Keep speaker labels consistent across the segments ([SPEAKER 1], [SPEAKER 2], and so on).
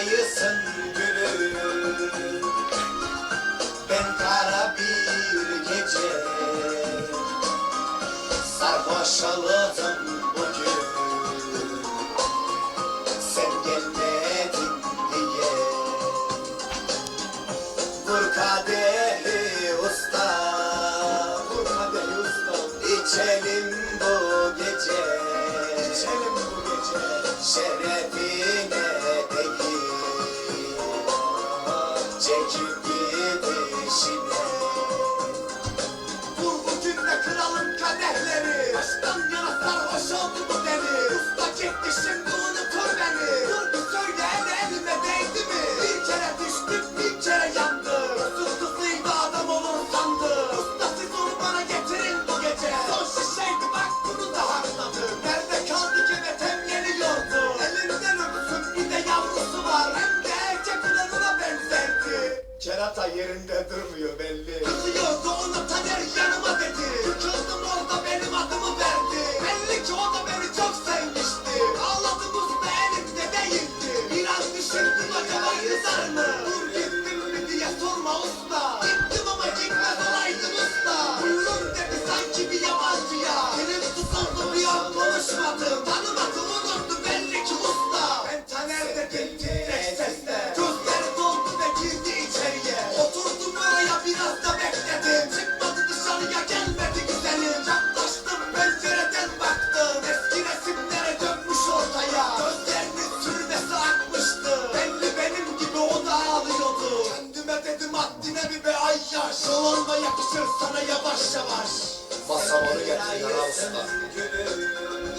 [SPEAKER 1] bir ayısın gülüm. Ben kara bir gece Sarhoş oldum bugün. Sen gelmedin diye. Vur kadehi usta Vur bu gece. İçelim Şerefine Çekip gidişine Vur bugün de kralın kadehleri. Baştan yana sarhoş oldu Kerata yerinde bir be ay yaş Yolunda yakışır sana yavaş yavaş
[SPEAKER 2] Basamanı getir yara usta.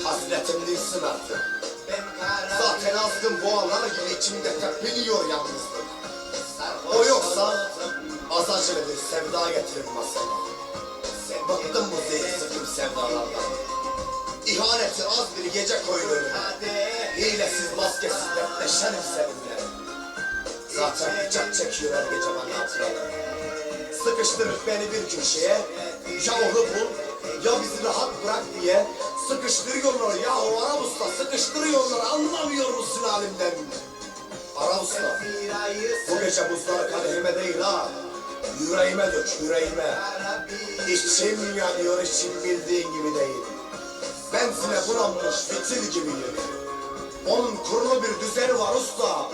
[SPEAKER 2] Hasretim değilsin artık. Zaten azgın boğalar gibi içimde tepiniyor yalnızlık. O yoksa azacılı bir sevda getirin masama. Bıktım bu zehir sıkım sevdalardan. İhaneti az bir gece koyun önüme. Hilesiz maskesiz dertleşenim seninle. Zaten bıçak çekiyor her gece bana hatıralar. Sıkıştırıp beni bir köşeye. Ya onu bul ya bizi rahat bırak diye. Sıkıştırıyorlar ya o Arap usta Sıkıştırıyorlar anlamıyor musun halimden. Arap usta Bu gece buzları kadehime değil ha. Yüreğime dök yüreğime. İçim yanıyor içim bildiğin gibi değil. Benzine bulanmış fitil gibiyim Onun kurulu bir düzeni var usta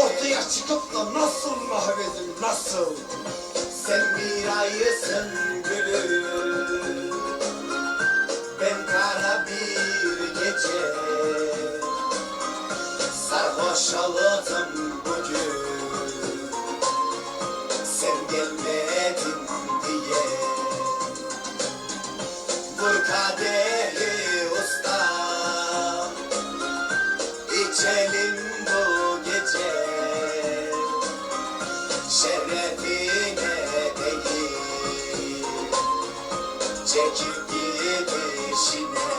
[SPEAKER 2] Ortaya çıkıp da nasıl mahvedin nasıl?
[SPEAKER 1] Sen bir ayısın gülüm. Ben kara bir gece. Sarhoş oldum bugün. Sen gelmedin şerefine değil Çekip gidişine